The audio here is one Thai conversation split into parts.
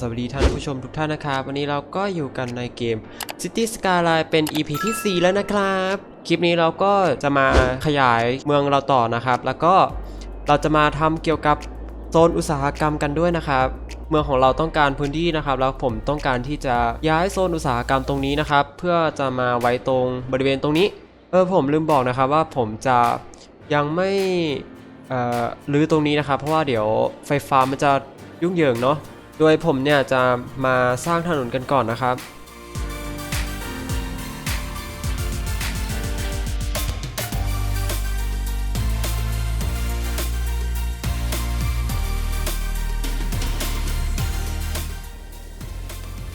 สวัสดีท่านผู้ชมทุกท่านนะครับ วันนี้เราก็อยู่กันในเกม City Skyline เป็น EP ที่ 4 แล้วนะครับ คลิปนี้เราก็จะมาขยายเมืองเราต่อนะครับ แล้วก็เราจะมาทำเกี่ยวกับโซนอุตสาหกรรมกันด้วยนะครับ เมืองของเราต้องการพื้นที่นะครับ แล้วผมต้องการที่จะย้ายโซนอุตสาหกรรมตรงนี้นะครับ เพื่อจะมาไว้ตรงบริเวณตรงนี้ เออผมลืมบอกนะครับว่าผมจะยังไม่รื้อตรงนี้นะครับ เพราะว่าเดี๋ยวไฟฟ้ามันจะยุ่งเหยิงเนาะ โดยผมเนี่ยจะมาสร้างถนนกันก่อนนะครับ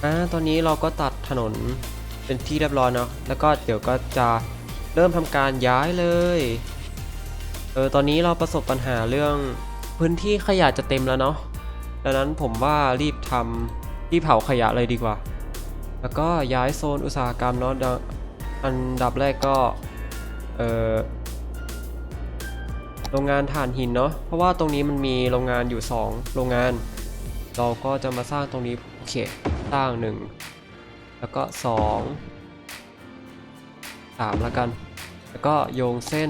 อ่าตอนนี้เราก็ตัดถนนเป็นที่เรียบร้อยเนาะ แล้วก็เดี๋ยวก็จะเริ่มทำการย้ายเลย เออ ตอนนี้เราประสบปัญหาเรื่องพื้นที่ขยะจะเต็มแล้วเนาะ ดังนั้นผมว่ารีบทำที่เผาขยะเลยดีกว่า แล้วก็ย้ายโซนอุตสาหกรรมเนาะอันดับแรกก็เออโรงงานถ่านหินเนาะเพราะว่าตรงนี้มันมีโรงงานอยู่ 2 โรงงาน เราก็จะมาสร้างตรงนี้โอเคสร้าง 1 แล้วก็ 2 3แล้วกัน แล้วก็โยงเส้น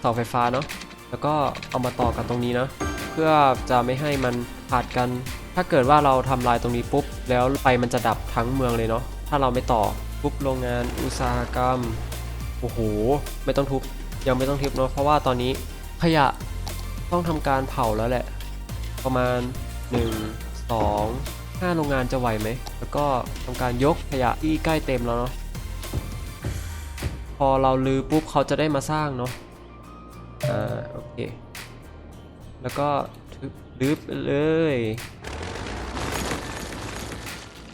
เสาไฟฟ้าเนาะแล้วก็เอามาต่อกันตรงนี้นะ เพื่อจะไม่ให้มันขาดกัน ถ้าเกิดว่าเราทำลายตรงนี้ปุ๊บ แล้วไฟมันจะดับทั้งเมืองเลยเนาะถ้าเราไม่ต่อปุ๊บโรงงานอุตสาหกรรมโอ้โหไม่ต้องทุบยังไม่ต้องทุบเนาะเพราะว่าตอนนี้ขยะต้องทำการเผาแล้วแหละ ประมาณ 1 2 5 โรงงานจะไหวไหม แล้วก็ทำการยกขยะที่ใกล้เต็มแล้วเนาะพอเราลือปุ๊บเขาจะได้มาสร้างเนาะอ่าโอเค แล้วก็ทึบดึบเลย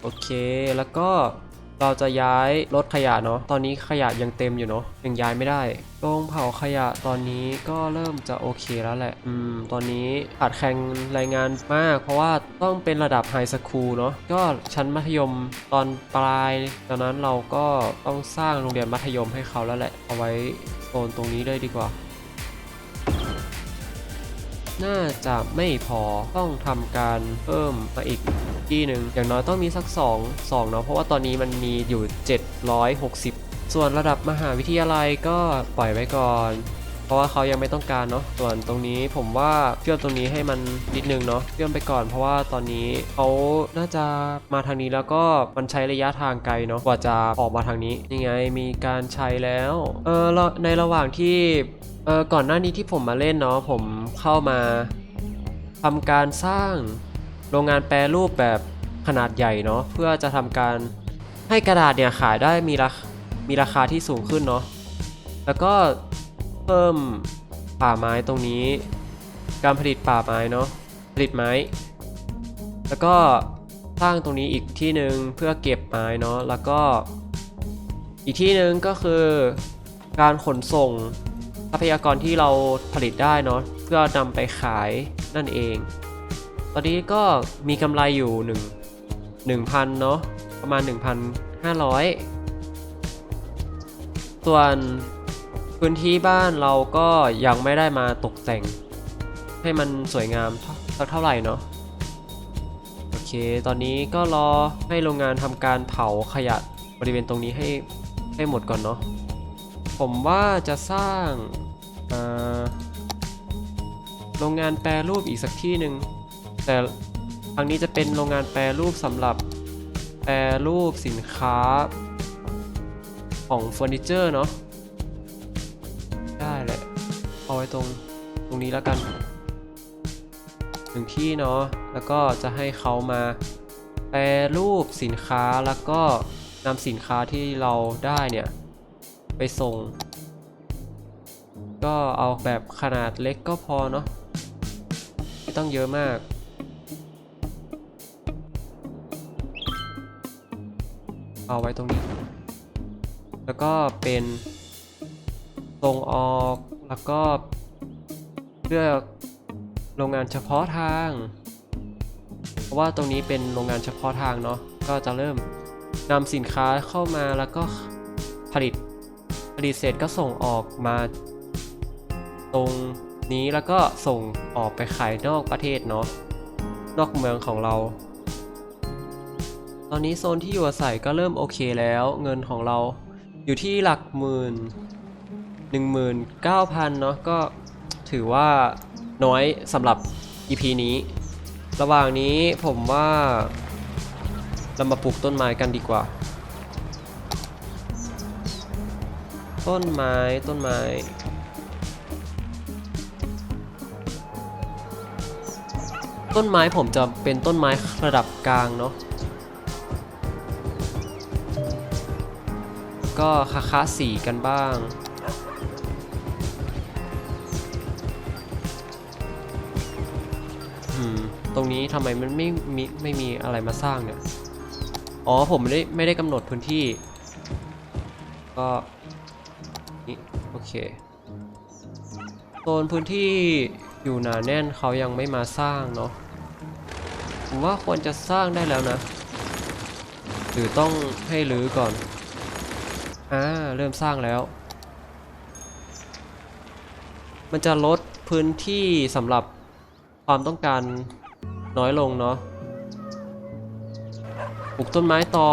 โอเค แล้วก็เราจะย้ายรถขยะเนาะ ตอนนี้ขยะยังเต็มอยู่เนาะ ยังย้ายไม่ได้โรงเผาขยะตอนนี้ก็เริ่มจะโอเคแล้วแหละ อืม ตอนนี้ขาดแคลนรายงานมาก เพราะว่าต้องเป็นระดับไฮสคูลเนาะ ก็ชั้นมัธยมตอนปลายดังนั้นเราก็ต้องสร้างโรงเรียนมัธยมให้เขาแล้วแหละ เอาไว้โซนตรงนี้เลยดีกว่า น่าจะไม่พอต้องทำการเพิ่มมาอีกที่หนึ่งอย่างน้อยต้องมีสัก 2 2เนาะเพราะว่าตอนนี้มันมีอยู่ 760 ส่วนระดับมหาวิทยาลัยก็ปล่อยไว้ก่อน เพราะว่าเขายังไม่ต้องการเนาะส่วนตรงนี้ผมว่าเชื่อมตรงนี้ให้มันนิดนึงเนาะเชื่อมไปก่อนเพราะว่าตอนนี้เขาน่าจะมาทางนี้แล้วก็มันใช้ระยะทางไกลเนาะกว่าจะออกมาทางนี้ยังไงมีการใช้แล้วเออในระหว่างที่ เออก่อนหน้านี้ที่ผมมาเล่นเนาะผมเข้ามาทำการสร้างโรงงานแปรรูปแบบขนาดใหญ่เนาะเพื่อจะทำการให้กระดาษเนี่ยขายได้มีราคมีราคาที่สูงขึ้นเนาะแล้วก็เพิ่มป่าไม้ตรงนี้ การผลิตป่าไม้เนาะผลิตไม้ แล้วก็สร้างตรงนี้อีกที่หนึ่งเพื่อเก็บไม้เนาะแล้วก็อีกที่หนึ่งก็คือการขนส่ง ทรัพยากรที่เราผลิตได้เนาะเพื่อนำไปขายนั่นเอง ตอนนี้ก็มีกำไรอยู่ 1 1,000เนาะประมาณ 1,500 ส่วนพื้นที่บ้านเราก็ยังไม่ได้มาตกแต่ง ให้มันสวยงามสักเท่าไหร่เนาะโอเค ตอนนี้ก็รอให้โรงงานทำการเผาขยะบริเวณตรงนี้ให้ให้หมดก่อนเนาะ ผมว่าจะสร้างโรงงานแปรรูปอีกสักที่หนึ่งแต่ครั้งนี้จะเป็นโรงงานแปรรูปสำหรับแปรรูปสินค้าของเฟอร์นิเจอร์เนาะได้แหละเอาไว้ตรงตรงนี้แล้วกันหนึ่งที่เนาะแล้วก็จะให้เขามาแปรรูปสินค้าแล้วก็นำสินค้าที่เราได้เนี่ย ไปส่ง ก็เอาแบบขนาดเล็กก็พอเนาะไม่ต้องเยอะมากเอาไว้ตรงนี้ แล้วก็เป็นส่งออก แล้วก็เลือกโรงงานเฉพาะทาง เพราะว่าตรงนี้เป็นโรงงานเฉพาะทางเนาะ ก็จะเริ่มนำสินค้าเข้ามาแล้วก็ผลิต ผลิตเสร็จก็ส่งออกมาตรงนี้แล้วก็ส่งออกไปขายนอกประเทศเนาะนอกเมืองของเรา ตอนนี้โซนที่อยู่อาศัยก็เริ่มโอเคแล้ว เงินของเราอยู่ที่หลักหมื่น19,000เนาะก็ถือว่าน้อยสำหรับ EP นี้ ระหว่างนี้ผมว่าเรามาปลูกต้นไม้กันดีกว่า ต้นไม้ต้นไม้ต้นไม้ผมจะเป็นต้นไม้ระดับกลางเนาะก็คาคาสีกันบ้าง ตรงนี้ทำไมมันไม่มีไม่มีอะไรมาสร้างเนี่ย อ๋อผมไม่ได้ไม่ได้กำหนดพื้นที่ ก็ โอเคโซนพื้นที่อยู่หนาแน่นเขายังไม่มาสร้างเนาะผมว่าควรจะสร้างได้แล้วนะ หรือต้องให้รื้อก่อน อ่า เริ่มสร้างแล้ว มันจะลดพื้นที่สำหรับความต้องการน้อยลงเนาะปลูกต้นไม้ต่อ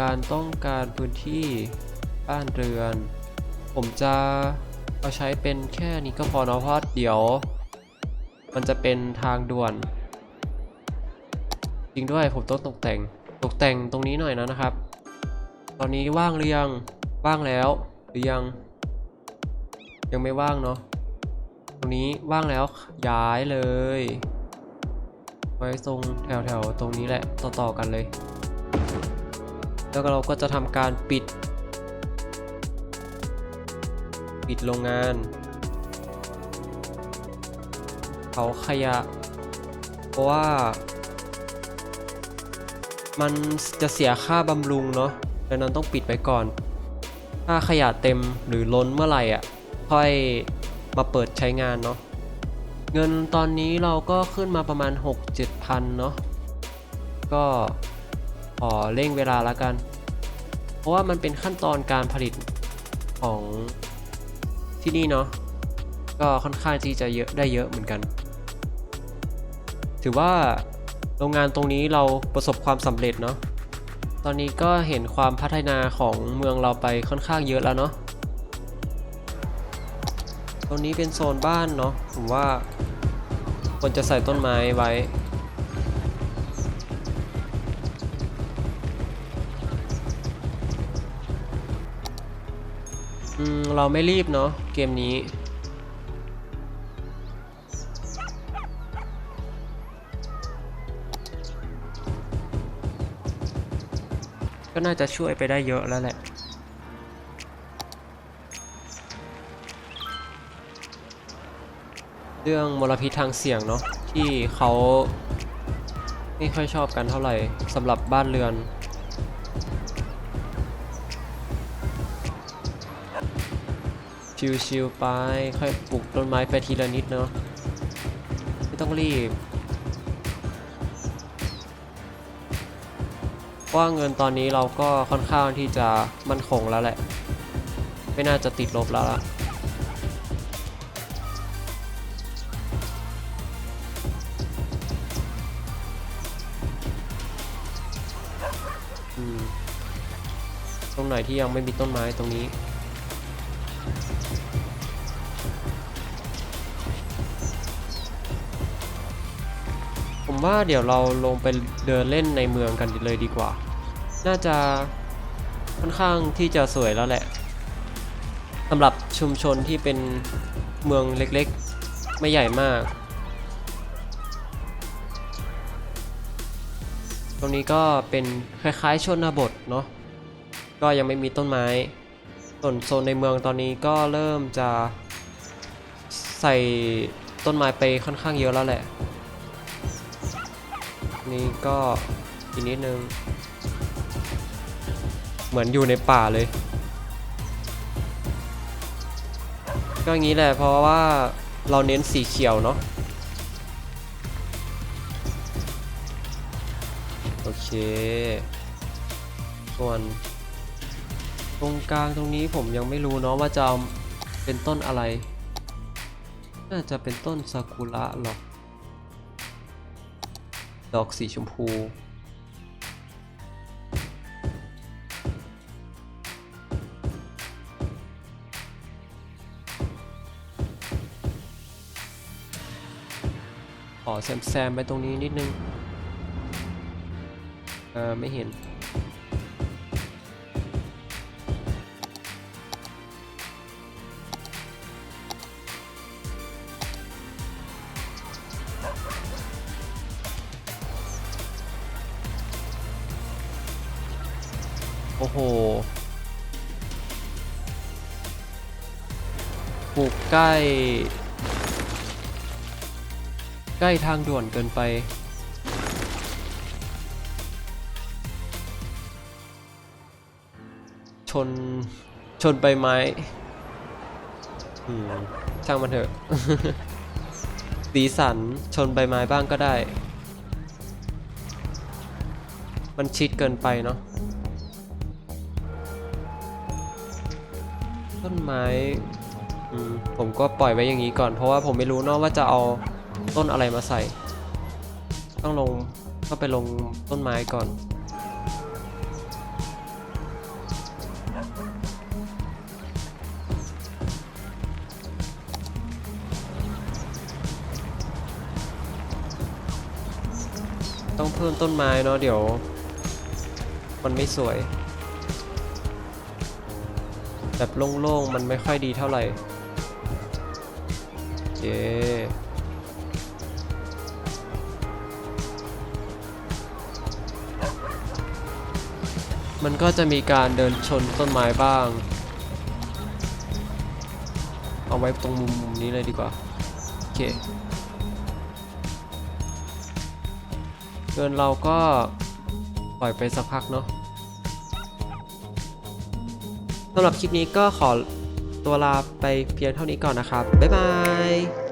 การต้องการพื้นที่บ้านเรือน ผมจะเอาใช้เป็นแค่นี้ก็พอเนาะเพราะเดี๋ยว มันจะเป็นทางด่วน จริงด้วยผมต้องตกแต่งตกแต่งตรงนี้หน่อยนะนะครับ ตอนนี้ว่างหรือยังว่างแล้วหรือยัง ยังไม่ว่างเนาะตรงนี้ว่างแล้วย้ายเลย ไว้ตรงแถวแถวๆตรงนี้แหละต่อต่อๆกันเลย แล้วเราก็จะทำการปิด ปิดโรงงานเผาขยะ เพราะว่า มันจะเสียค่าบำรุงเนาะดังนั้นต้องปิดไว้ก่อน ถ้าขยะเต็มหรือล้นเมื่อไหร่อะ ค่อยมาเปิดใช้งานเนาะเงินตอนนี้เราก็ขึ้นมาประมาณ 6-7พันเนาะก็ ขอเร่งเวลาล้วกัน เพราะว่ามันเป็นขั้นตอนการผลิตของที่นี่เนาะก็ค่อนข้างที่จะเยอะได้เยอะเหมือนกัน ถือว่าโรงงานตรงนี้เราประสบความสำเร็จเนาะตอนนี้ก็เห็นความพัฒนาของเมืองเราไปค่อนข้างเยอะแล้วเนาะตรงนี้เป็นโซนบ้านเนาะผมว่าควรจะใส่ต้นไม้ไว้ อืม เราไม่รีบเนาะเกมนี้ ก็น่าจะช่วยไปได้เยอะแล้วแหละเรื่องมลพิษทางเสียงเนาะที่เขาไม่ค่อยชอบกันเท่าไหร่สำหรับบ้านเรือน ชิวๆไป ค่อยปลูกต้นไม้ไปทีละนิดเนาะไม่ต้องรีบว่าเงินตอนนี้เราก็ค่อนข้างที่จะมั่นคงแล้วแหละ ไม่น่าจะติดลบแล้วล่ะตรงไหนที่ยังไม่มีต้นไม้ตรงนี้ ผมว่าเดี๋ยวเราลงไปเดินเล่นในเมืองกันเลยดีกว่า น่าจะค่อนข้างที่จะสวยแล้วแหละสำหรับชุมชนที่เป็นเมืองเล็กๆ ไม่ใหญ่มาก ตรงนี้ก็เป็นคล้ายๆชนบทเนาะ ก็ยังไม่มีต้นไม้ ส่วนโซนในเมืองตอนนี้ก็เริ่มจะใส่ต้นไม้ไปค่อนข้างเยอะแล้วแหละ นี่ก็อีกนิดนึง เหมือนอยู่ในป่าเลย ก็อย่างนี้แหละเพราะว่าเราเน้นสีเขียวเนาะโอเค ส่วนตรงกลางตรงนี้ผมยังไม่รู้เนาะว่าจะเอาเป็นต้นอะไร น่าจะเป็นต้นซากุระหรอก ดอกสีชมพู ขอแซมแซมไปตรงนี้นิดนึง เออไม่เห็น หปลูกใกล้ ใกล้ทางด่วนเกินไป ชน ชนใบไม้อืมช่างมันเถอะ สีสันชนใบไม้บ้างก็ได้ มันชิดเกินไปเนาะ ไม้ผมก็ปล่อยไว้อย่างนี้ก่อน เพราะว่าผมไม่รู้เนอะว่าจะเอาต้นอะไรมาใส่ ต้องลงก็ไปลงต้นไม้ก่อนต้องเพิ่มต้นไม้เนาะเดี๋ยว มันไม่สวย แบบโล่งๆ มันไม่ค่อยดีเท่าไหร่เคมันก็จะมีการเดินชนต้นไม้บ้าง เอาไว้ตรงมุมมุมนี้เลยดีกว่า โอเคเกินเราก็ปล่อยไปสักพักเนาะ สำหรับคลิปนี้ก็ขอตัวลาไปเพียงเท่านี้ก่อนนะครับ บ๊ายบาย